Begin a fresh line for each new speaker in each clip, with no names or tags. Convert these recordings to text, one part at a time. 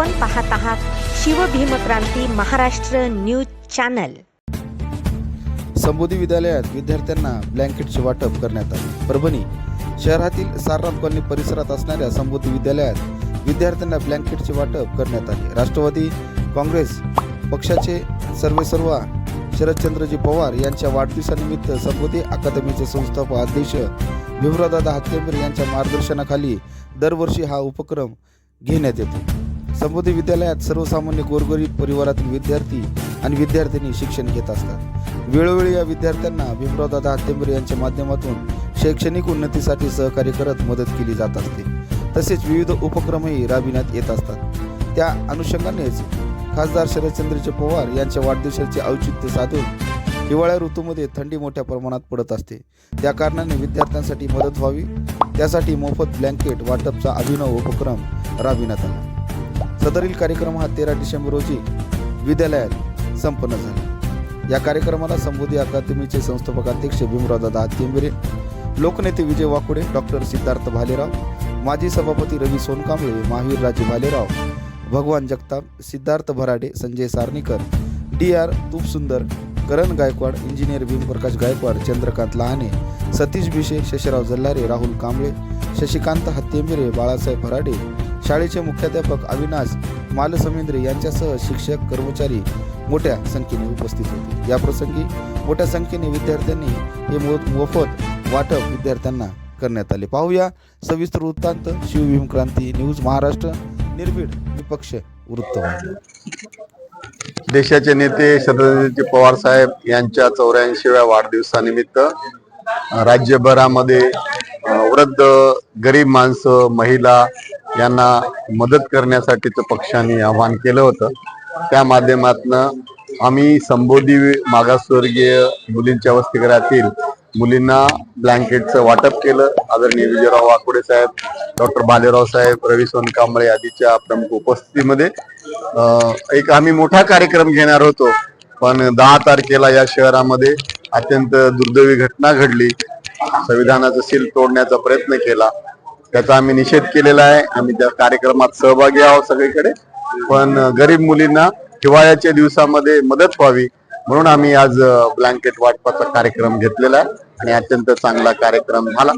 आपण पाहत आहात शिवभीमक्रांती महाराष्ट्र न्यूज चॅनल.
संबोधी विद्यालयात विद्यार्थ्यांना ब्लँकेटचे वाटप करण्यात आले. परभणी शहरातील सारनाथ कॉलनी परिसरात असणाऱ्या संबोधी विद्यालयात विद्यार्थ्यांना ब्लँकेटचे वाटप करण्यात आले. राष्ट्रवादी काँग्रेस पक्षाचे सर्वेसर्वा शरदचंद्रजी पवार यांच्या वाढदिवसानिमित्त संबोधी अकादमीचे संस्थापक अध्यक्ष भीमरावदादा हत्तेंबर यांच्या मार्गदर्शनाखाली दरवर्षी हा उपक्रम घेण्यात येतो. संबोधी विद्यालयात सर्वसामान्य गोरगरीब परिवारातील विद्यार्थी आणि विद्यार्थिनी शिक्षण घेत असतात. वेळोवेळी या विद्यार्थ्यांना भीमरावदादा हत्तेंबरे यांच्या माध्यमातून शैक्षणिक उन्नतीसाठी सहकार्य करत मदत केली जात असते. तसेच विविध उपक्रमही राबविण्यात येत असतात. त्या अनुषंगानेच खासदार शरदचंद्रचे पवार यांच्या वाढदिवसाचे औचित्य साधून हिवाळ्या ऋतूमध्ये थंडी मोठ्या प्रमाणात पडत असते. त्या कारणाने विद्यार्थ्यांसाठी मदत व्हावी त्यासाठी मोफत ब्लँकेट वाटपचा अभिनव उपक्रम राबविण्यात आला. सदरील कार्यक्रम हा तेरा डिसेंबर रोजी विद्यालयात संपन्न झाला. या कार्यक्रमाला संबोधी अकादमीचे संस्थापक अध्यक्ष भीमरावदादा हत्तींबरे लोकनेते विजय वाकुडे डॉक्टर सिद्धार्थ भालेराव माजी सभापती Ravi Sonkamble Mahavir Raje Bhalerao Bhagwan Jagtap Siddharth Bharade Sanjay Saranikar D R Tupsundar Karan Gaikwad engineer Bhimprakash Gaikwad Chandrakant Lahane Satish Bhishe Shashrao Jalhare Rahul Kamble Shashikant Hatyemire Balasaheb Bharade शाळेचे मुख्याध्यापक अविनाश मालसमेंद्रे यांच्यासह शिक्षक कर्मचारी मोठ्या संख्येने उपस्थित होते. याप्रसंगी मोठ्या संख्येने विद्यार्थ्यांनी हे मोफत वाटप विद्यार्थ्यांना करण्यात आले. पाहूया सविस्तर वृत्तांत. शिवभीम क्रांती न्यूज महाराष्ट्र. निर्भीड निपक्ष वृत्तवाहिनी
देशाचे नेते शरदजी पवार साहेब यांच्या चौऱ्याऐंशीव्या वाढदिवसानिमित्त राज्यभरामध्ये वृद्ध गरीब माणसं महिला यांना मदत करण्यासाठीचं पक्षाने आवाहन केलं होतं. त्या माध्यमातनं आम्ही संबोधी मागासवर्गीय मुलींच्या वसतिगृहातील मुलींना ब्लँकेटचं वाटप केलं. आदरणीय विजयराव वाकुडे साहेब डॉक्टर भालेराव साहेब रवी सोनकांबळे आदीच्या प्रमुख उपस्थितीमध्ये एक आम्ही मोठा कार्यक्रम घेणार होतो. पण दहा तारखेला या शहरामध्ये अत्यंत दुर्दैवी घटना घडली. संविधानाचं सील तोडण्याचा प्रयत्न केला. त्याचा आम्ही निषेध केलेला आहे. आम्ही त्या कार्यक्रमात सहभागी आहोत सगळीकडे. पण गरीब मुलींना हिवाळ्याच्या दिवसामध्ये मदत व्हावी म्हणून आम्ही आज ब्लँकेट वाटपाचा कार्यक्रम घेतलेला आहे आणि अत्यंत चांगला कार्यक्रम झाला.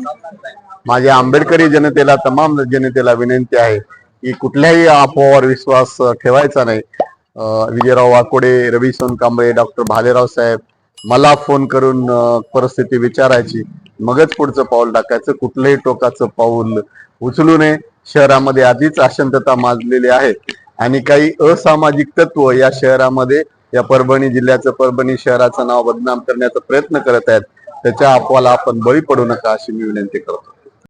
माझ्या आंबेडकरी जनतेला तमाम जनतेला विनंती आहे की कुठल्याही अफवावर विश्वास ठेवायचा नाही. विजयराव वाकोडे रवी सोनकांबळे डॉक्टर भालेराव साहेब मला फोन करून परिस्थिती विचारायची. मगच पुढचं पाऊल टाकायचं कुठलंही टोकाचं पाऊल उचलू नये. शहरामध्ये आधीच अशांतता माजलेली आहे. आणि काही असामाजिक तत्व या शहरामध्ये या परभणी जिल्ह्याचं परभणी शहराचं नाव बदनाम करण्याचा प्रयत्न करत आहेत. त्याच्या आपवाला आपण बळी पडू नका अशी मी विनंती करतो.